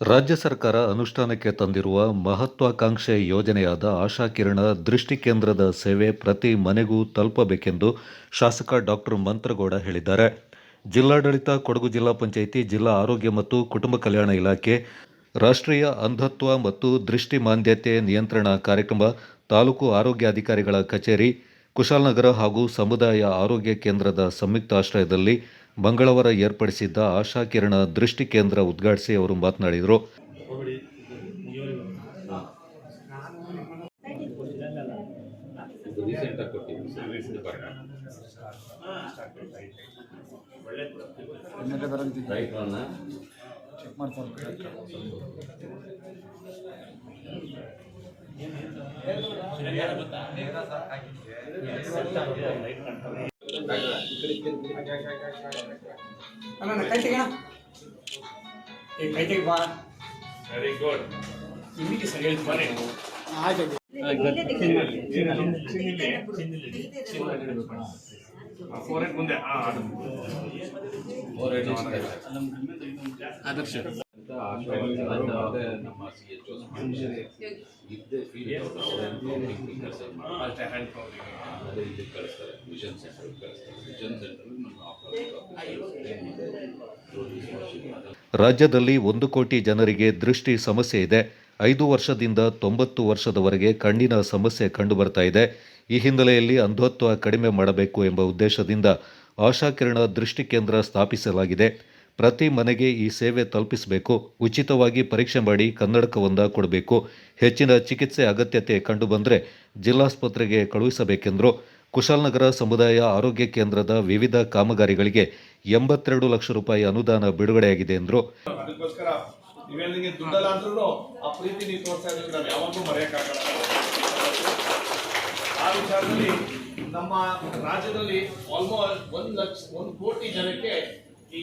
ರಾಜ್ಯ ಸರ್ಕಾರ ಅನುಷ್ಠಾನಕ್ಕೆ ತಂದಿರುವ ಮಹತ್ವಾಕಾಂಕ್ಷೆ ಯೋಜನೆಯಾದ ಆಶಾ ಕಿರಣ ದೃಷ್ಟಿ ಕೇಂದ್ರದ ಸೇವೆ ಪ್ರತಿ ಮನೆಗೂ ತಲುಪಬೇಕೆಂದು ಶಾಸಕ ಡಾಕ್ಟರ್ ಮಂತ್ರಗೌಡ ಹೇಳಿದ್ದಾರೆ. ಜಿಲ್ಲಾಡಳಿತ, ಕೊಡಗು ಜಿಲ್ಲಾ ಪಂಚಾಯಿತಿ, ಜಿಲ್ಲಾ ಆರೋಗ್ಯ ಮತ್ತು ಕುಟುಂಬ ಕಲ್ಯಾಣ ಇಲಾಖೆ, ರಾಷ್ಟ್ರೀಯ ಅಂಧತ್ವ ಮತ್ತು ದೃಷ್ಟಿ ಮಾಂದ್ಯತೆ ನಿಯಂತ್ರಣ ಕಾರ್ಯಕ್ರಮ, ತಾಲೂಕು ಆರೋಗ್ಯಾಧಿಕಾರಿಗಳ ಕಚೇರಿ ಕುಶಾಲನಗರ ಹಾಗೂ ಸಮುದಾಯ ಆರೋಗ್ಯ ಕೇಂದ್ರದ ಸಂಯುಕ್ತಾಶ್ರಯದಲ್ಲಿ ಮಂಗಳವಾರ ಏರ್ಪಡಿಸಿದ್ದ ಆಶಾ ಕಿರಣ ದೃಷ್ಟಿ ಕೇಂದ್ರ ಉದ್ಘಾಟಿಸಿ ಅವರು ಮಾತನಾಡಿದರು. ಅಣ್ಣ ಕೈ ತೆಗೆಣ ಏ ಕೈ ತೆಗಿ ಬಾ. ವೆರಿ ಗುಡ್ ನಿಮಗೆ ಸರಿ ಹೇಳ್ತೀನಿ ಬನ್ನಿ. ಆಯ್ತು ಫೋರ್ ಏಟ್ ಮುಂದೆ ಆದರ್ಶ. ಅಂತ ಆಶಾವಾದಿಗಳು ಮತ್ತೆ ನಮ್ಮ ಸಿ ಎಚ್ ಇದ್ದೇ ಫೀಲ್ ಕೆಲಸ ಮಾಡ್ತಾರೆ. ಅಷ್ಟೇ ಹ್ಯಾಂಡ್ ಕವರಿಂಗ್ ಅದೇ ಇದಕ್ಕೆ ಕಳಿಸ್ತಾರೆ ವಿಷನ್ ಸೆಂಟರ್ಗೆ ಕಳಿಸ್ತಾರೆ. ವಿಷನ್ ಸೆಂಟರ್ ನಮ್ಮ ಆಫರ್ ರಾಜ್ಯದಲ್ಲಿ ಒಂದು ಕೋಟಿ ಜನರಿಗೆ ದೃಷ್ಟಿ ಸಮಸ್ಯೆ ಇದೆ. ಐದು ವರ್ಷದಿಂದ ತೊಂಬತ್ತು ವರ್ಷದವರೆಗೆ ಕಣ್ಣಿನ ಸಮಸ್ಯೆ ಕಂಡುಬರ್ತಾ ಇದೆ. ಈ ಹಿನ್ನೆಲೆಯಲ್ಲಿ ಅಂಧತ್ವ ಕಡಿಮೆ ಮಾಡಬೇಕು ಎಂಬ ಉದ್ದೇಶದಿಂದ ಆಶಾಕಿರಣ ದೃಷ್ಟಿ ಕೇಂದ್ರ ಸ್ಥಾಪಿಸಲಾಗಿದೆ. ಪ್ರತಿ ಮನೆಗೆ ಈ ಸೇವೆ ತಲುಪಿಸಬೇಕು, ಉಚಿತವಾಗಿ ಪರೀಕ್ಷೆ ಮಾಡಿ ಕನ್ನಡಕವೊಂದ ಕೊಡಬೇಕು. ಹೆಚ್ಚಿನ ಚಿಕಿತ್ಸೆ ಅಗತ್ಯತೆ ಕಂಡುಬಂದರೆ ಜಿಲ್ಲಾಸ್ಪತ್ರೆಗೆ ಕಳುಹಿಸಬೇಕೆಂದರು ಕುಶಾಲನಗರ ಸಮುದಾಯ ಆರೋಗ್ಯ ಕೇಂದ್ರದ ವಿವಿಧ ಕಾಮಗಾರಿಗಳಿಗೆ ಎಂಬತ್ತೆರಡು ಲಕ್ಷ ರೂಪಾಯಿ ಅನುದಾನ ಬಿಡುಗಡೆಯಾಗಿದೆ ಎಂದರು. ನಮ್ಮ ರಾಜ್ಯದಲ್ಲಿ ಆಲ್ಮೋಸ್ಟ್ ಒಂದು ಲಕ್ಷ, ಒಂದು ಕೋಟಿ ಜನಕ್ಕೆ ಈ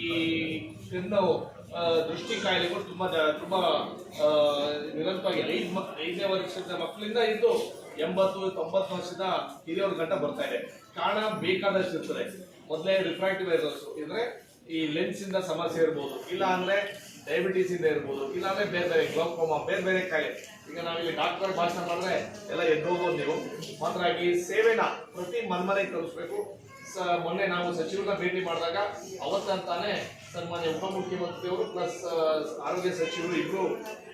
ಆ, ದೃಷ್ಟಿ ಕಾಯಿಲೆಗಳು ತುಂಬಾ ತುಂಬ ನಿರಂತರವಾಗಿ ಐದು ಐದನೇ ವರ್ಷದ ಮಕ್ಕಳಿಂದ ಇದ್ದು ಎಂಬತ್ತು ತೊಂಬತ್ತು ವರ್ಷದ ಹಿರಿಯವ್ರ ಗಂಟ ಬರ್ತಾ ಇದೆ. ಕಾರಣ ಬೇಕಾದಷ್ಟು ಇರ್ತದೆ. ಮೊದಲೇ ರಿಫ್ರಾಕ್ಟಿವ್ ಐರಸ್ ಇದ್ರೆ ಈ ಲೆನ್ಸ್ ಇಂದ ಸಮಸ್ಯೆ ಇರ್ಬೋದು. ಇಲ್ಲ ಅಂದ್ರೆ ಡಯಾಬಿಟಿಸ್ ಇಂದ ಇರ್ಬೋದು. ಇಲ್ಲ ಅಂದ್ರೆ ಬೇರೆ ಬೇರೆ ಗ್ಲೋಕೋಮ ಬೇರೆ ಬೇರೆ ಕಾಯಿಲೆ. ಈಗ ನಾವಿಲ್ಲಿ ಡಾಕ್ಟರ್ ಭಾಷಣ ಮಾಡಿದ್ರೆ ಎಲ್ಲ ಎದ್ದು ಹೋಗ್ಬೋದು ನೀವು. ಮಾತ್ರ ಈ ಸೇವೆನ ಪ್ರತಿ ಮನ್ಮನೆಗೆ ತಲುಪಿಸ್ಬೇಕು ಮೊನ್ನೆ ನಾವು ಸಚಿವರನ್ನ ಭೇಟಿ ಮಾಡಿದಾಗ ಅವತ್ತಂತಾನೆ ಸನ್ಮಾನ್ಯ ಉಪಮುಖ್ಯಮಂತ್ರಿಯವರು ಪ್ಲಸ್ ಆರೋಗ್ಯ ಸಚಿವರು ಇಬ್ರು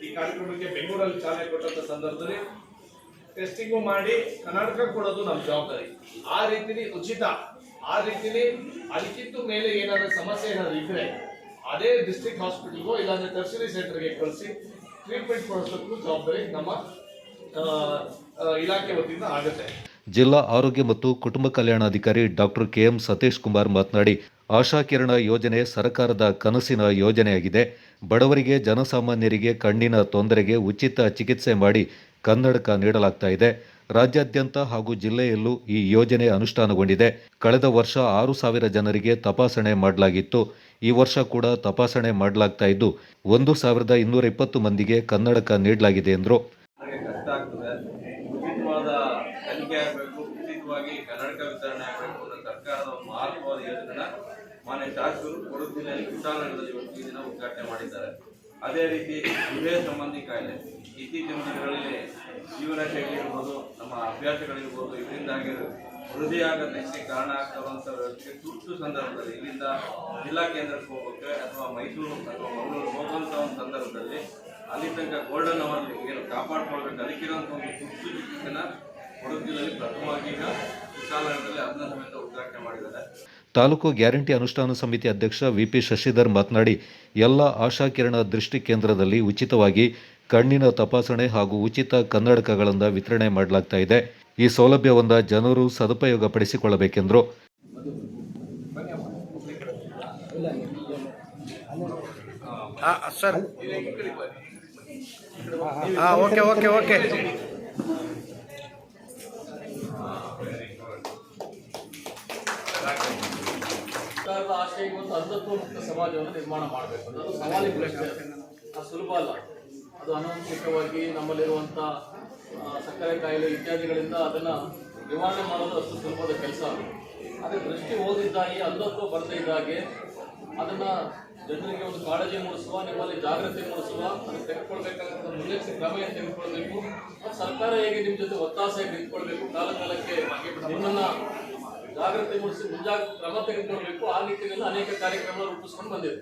ಈ ಕಾರ್ಯಕ್ರಮಕ್ಕೆ ಬೆಂಗಳೂರಲ್ಲಿ ಚಾಲನೆ ಕೊಟ್ಟಂತ ಸಂದರ್ಭದಲ್ಲಿ ಟೆಸ್ಟಿಂಗು ಮಾಡಿ ಕರ್ನಾಟಕ ಕೊಡೋದು ನಮ್ಮ ಜವಾಬ್ದಾರಿ. ಆ ರೀತಿಲಿ ಉಚಿತ, ಆ ರೀತಿಲಿ ಅದಕ್ಕಿಂತ ಮೇಲೆ ಏನಾದ್ರೂ ಸಮಸ್ಯೆ ಏನಾದ್ರು ಇದ್ರೆ ಅದೇ ಡಿಸ್ಟ್ರಿಕ್ಟ್ ಹಾಸ್ಪಿಟಲ್ಗೂ ಇಲ್ಲಾಂದ್ರೆ ಟರ್ಸರಿ ಸೆಂಟರ್ಗೆ ಕಳಿಸಿ ಟ್ರೀಟ್ಮೆಂಟ್ ಕೊಡಿಸೋಕ್ಕೂ ಜವಾಬ್ದಾರಿ ನಮ್ಮ ಇಲಾಖೆ ವತಿಯಿಂದ ಆಗುತ್ತೆ. ಜಿಲ್ಲಾ ಆರೋಗ್ಯ ಮತ್ತು ಕುಟುಂಬ ಕಲ್ಯಾಣಾಧಿಕಾರಿ ಡಾಕ್ಟರ್ ಕೆಎಂ ಸತೀಶ್ ಕುಮಾರ್ ಮಾತನಾಡಿ, ಆಶಾ ಕಿರಣ ಯೋಜನೆ ಸರ್ಕಾರದ ಕನಸಿನ ಯೋಜನೆಯಾಗಿದೆ. ಬಡವರಿಗೆ, ಜನಸಾಮಾನ್ಯರಿಗೆ ಕಣ್ಣಿನ ತೊಂದರೆಗೆ ಉಚಿತ ಚಿಕಿತ್ಸೆ ಮಾಡಿ ಕನ್ನಡಕ ನೀಡಲಾಗ್ತಾ ಇದೆ. ರಾಜ್ಯಾದ್ಯಂತ ಹಾಗೂ ಜಿಲ್ಲೆಯಲ್ಲೂ ಈ ಯೋಜನೆ ಅನುಷ್ಠಾನಗೊಂಡಿದೆ. ಕಳೆದ ವರ್ಷ ಆರು ಸಾವಿರ ಜನರಿಗೆ ತಪಾಸಣೆ ಮಾಡಲಾಗಿತ್ತು. ಈ ವರ್ಷ ಕೂಡ ತಪಾಸಣೆ ಮಾಡಲಾಗ್ತಾ ಇದ್ದು, ಒಂದು ಸಾವಿರದ ಇನ್ನೂರ ಇಪ್ಪತ್ತು ಮಂದಿಗೆ ಕನ್ನಡಕ ನೀಡಲಾಗಿದೆ ಎಂದರು. ಉಚಿತವಾದ ಕಲಿಕೆ ಆಗಬೇಕು, ಉಚಿತವಾಗಿ ಕನ್ನಡಕ ವಿತರಣೆ ಆಗಬೇಕು ಅನ್ನೋ ಸರ್ಕಾರದ ಮಹತ್ವವಾದ ಯೋಜನೆನ ಮಾನ್ಯ ಶಾಸಕರು ಕೊಡಗು ಜಿಲ್ಲೆಯಲ್ಲಿ ಕುಶಾಲನಗರದಲ್ಲಿ ಇವತ್ತು ಈ ದಿನ ಉದ್ಘಾಟನೆ ಮಾಡಿದ್ದಾರೆ. ಅದೇ ರೀತಿ ಹೃದಯ ಸಂಬಂಧಿ ಕಾಯಿಲೆ ಇತ್ತೀಚಿನ ದಿನಗಳಲ್ಲಿ ಜೀವನ ಶೈಲಿ ಇರ್ಬೋದು, ನಮ್ಮ ಅಭ್ಯಾಸಗಳಿರ್ಬೋದು ಇದರಿಂದಾಗಿ ಹೃದಯಾಘಾತಕ್ಕೆ ಕಾರಣ ಆಗ್ತಾವಂಥ ವ್ಯವಸ್ಥೆ ತುರ್ತು ಸಂದರ್ಭದಲ್ಲಿ ಇಲ್ಲಿಂದ ಜಿಲ್ಲಾ ಕೇಂದ್ರಕ್ಕೆ ಹೋಗೋಕ್ಕೆ ಅಥವಾ ಮೈಸೂರು ಅಥವಾ ಮಂಗಳೂರು ಹೋಗುವಂಥ ಒಂದು ಸಂದರ್ಭದಲ್ಲಿ ಅಲ್ಲಿ ತನಕ ಗೋಲ್ಡನ್ ಅವರ್ ಏನು ಕಾಪಾಡ್ಕೊಳ್ಬೇಕು ಅದಕ್ಕಿರೋಂಥ ಒಂದು ತುರ್ತು ತಾಲೂಕು ಗ್ಯಾರಂಟಿ ಅನುಷ್ಠಾನ ಸಮಿತಿ ಅಧ್ಯಕ್ಷ ವಿಪಿ ಶಶಿಧರ್ ಮಾತನಾಡಿ ಎಲ್ಲ ಆಶಾ ಕಿರಣ ದೃಷ್ಟಿ ಕೇಂದ್ರದಲ್ಲಿ ಉಚಿತವಾಗಿ ಕಣ್ಣಿನ ತಪಾಸಣೆ ಹಾಗೂ ಉಚಿತ ಕನ್ನಡಕಗಳನ್ನು ವಿತರಣೆ ಮಾಡಲಾಗ್ತಾ ಇದೆ. ಈ ಸೌಲಭ್ಯವನ್ನ ಜನರು ಸದುಪಯೋಗ ಪಡಿಸಿಕೊಳ್ಳಬೇಕೆಂದರು ಓಕೆ ಓಕೆ ಓಕೆ. ಸವಲತ್ತು ಸಮಾಜವನ್ನು ನಿರ್ಮಾಣ ಮಾಡಬೇಕು ಅನ್ನೋದು ಸವಾಲಿನ ಪ್ರಶ್ನೆ. ಅದು ಸುಲಭ ಅಲ್ಲ. ಅದು ಅನೌನ್ಸಿಕವಾಗಿ ನಮ್ಮಲ್ಲಿರುವಂಥ ಸಕ್ಕರೆ ಕಾಯಿಲೆ ಇತ್ಯಾದಿಗಳಿಂದ ಅದನ್ನು ನಿವಾರಣೆ ಮಾಡೋದು ಅಷ್ಟು ಸುಲಭದ ಕೆಲಸ ಅದೇ ದೃಷ್ಟಿ ಓದಿದ್ದಾಗಿ ಅಂಧತ್ವ ಬರ್ತಿದ್ದಾಗೆ ಅದನ್ನು ಜನರಿಗೆ ಒಂದು ಕಾಳಜಿ ಮೂಡಿಸುವ, ನಿಮ್ಮಲ್ಲಿ ಜಾಗೃತಿ ಮೂಡಿಸುವ, ಅದನ್ನು ತೆಗೆದುಕೊಳ್ಬೇಕಾದಂಥ ಮುನ್ನೆಚ್ಚರಿಕೆ ಕ್ರಮ ಏನು ತೆಗೆದುಕೊಳ್ಬೇಕು? ಸರ್ಕಾರ ಹೇಗೆ ನಿಮ್ಮ ಜೊತೆ ಒತ್ತಾಸೆ ನಿಂತ್ಕೊಳ್ಬೇಕು ಕಾಲ ಕಾಲಕ್ಕೆ ನಿಮ್ಮನ್ನು ಜಾಗೃತಿ ಮೂಡಿಸಿ ಮುಂಜಾಗ್ರತೆ ಕ್ರಮ ತೆಗೆದುಕೊಳ್ಬೇಕು. ಆ ನಿಟ್ಟಿನಲ್ಲಿ ಅನೇಕ ಕಾರ್ಯಕ್ರಮಗಳನ್ನು ರೂಪಿಸ್ಕೊಂಡು ಬಂದಿದೆ.